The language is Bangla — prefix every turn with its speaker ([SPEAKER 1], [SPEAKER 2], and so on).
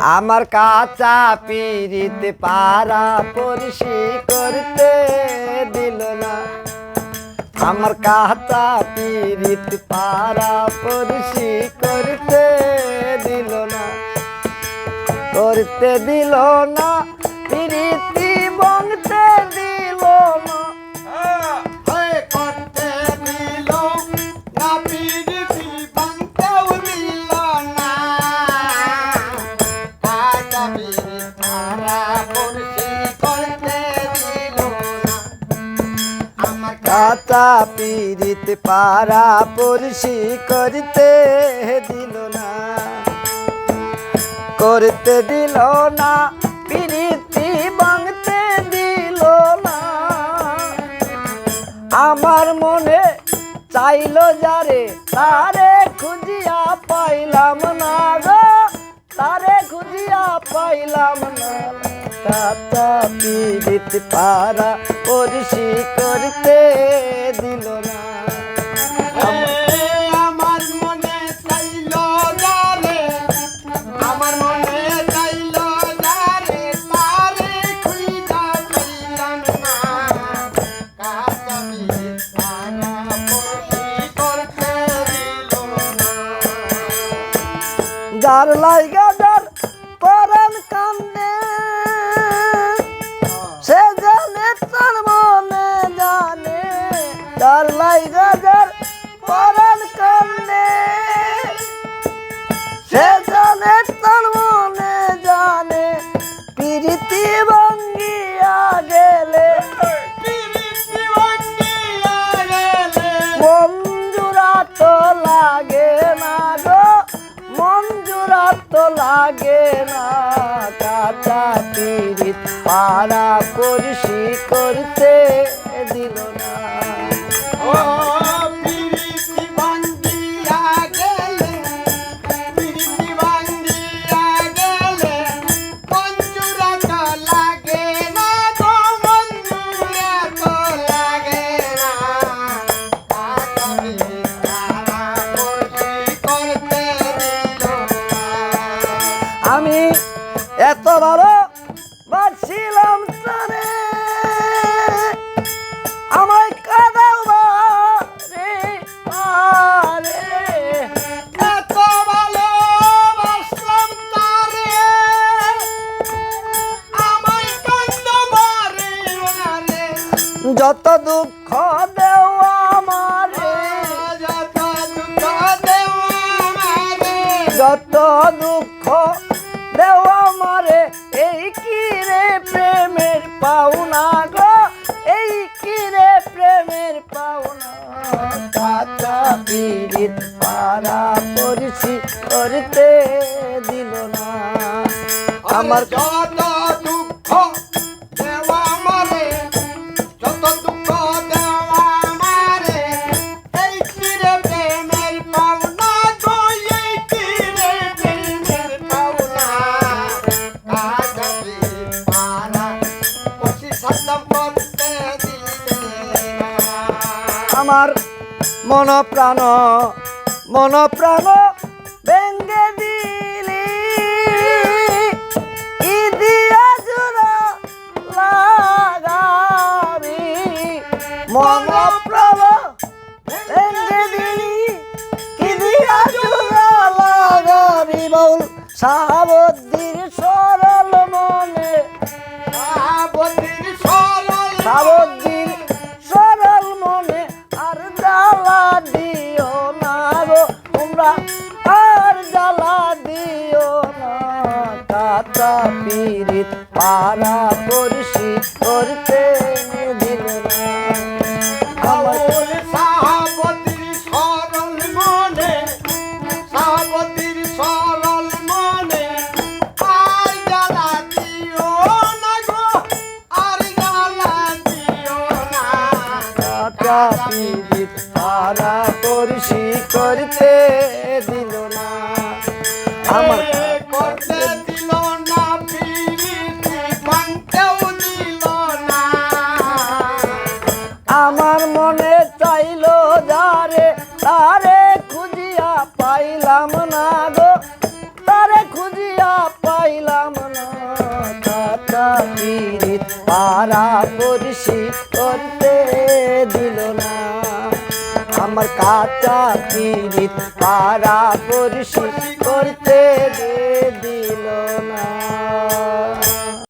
[SPEAKER 1] আমার কাঁচা পিরিত পারা পরিষি করতে দিল না। আমার কাঁচা পিরিত পারা পরিষি করতে দিল না। করতে দিল না পিরিতি বংতে কাঁচা পিরিত পারা পরিষি করতে দিল না। করতে দিল না, পিরিতি ভাঙতে দিল না। আমার মনে চাইল যারে, তারে খুঁজিয়া পাইলাম না গো, তারে খুঁজিয়া পাইলাম না। কাঁচা পিরিত পারা পরিষি করতে দিল না।
[SPEAKER 2] মনে যারে আমার মনে চাইল যারে
[SPEAKER 1] পরাণ কান্দে সে জানে তার মনে জানে, প্রীতি ভঙ্গিয়া গেলে মঞ্জুরা তো লাগে না গো, মঞ্জুরা তো লাগে না। কাঁচা পিরিত পাড়া পরিষি করতে দিল না। আমি এত ভালো বাছিলাম তারে আমায় কাদাও রে আরে
[SPEAKER 2] এত ভালোবাসলাম তারে আমায় কান্দ মারে
[SPEAKER 1] যত দুঃখ দেও আমারে।
[SPEAKER 2] যত দুঃখ দেওয়া আমারে।
[SPEAKER 1] যত দুঃখ দেও আমারে এই কি রে প্রেমের পাওনা গো? এই কি রে প্রেমের পাওনা? কাঁচা পীড়িত পারা পরিছি করতে দিল না। আমার
[SPEAKER 2] যত আমার
[SPEAKER 1] মন প্রাণ মন প্রাণ ভেঙ্গে দিলি। ইদিয়া জোড়া লাগাবি মন প্রাণ সাবদ্দির সরল মনে।
[SPEAKER 2] সরল
[SPEAKER 1] দিও না গো তোমরা আর জ্বালা দিও না। কাতা পিরিত পারা পড়শি করতে পারা পরিষি করতে দিল না। আমার
[SPEAKER 2] করতে দিল না দিল না।
[SPEAKER 1] আমার মনে চাইল যারে তারে খুঁজিয়া পাইলাম না গো। তারে খুঁজিয়া পাইলাম না। কাটা পিরিত পারা পরিশি করতে দিল না। আমার কাটা পিরিত পারা পরিশোধ করতে দিল না।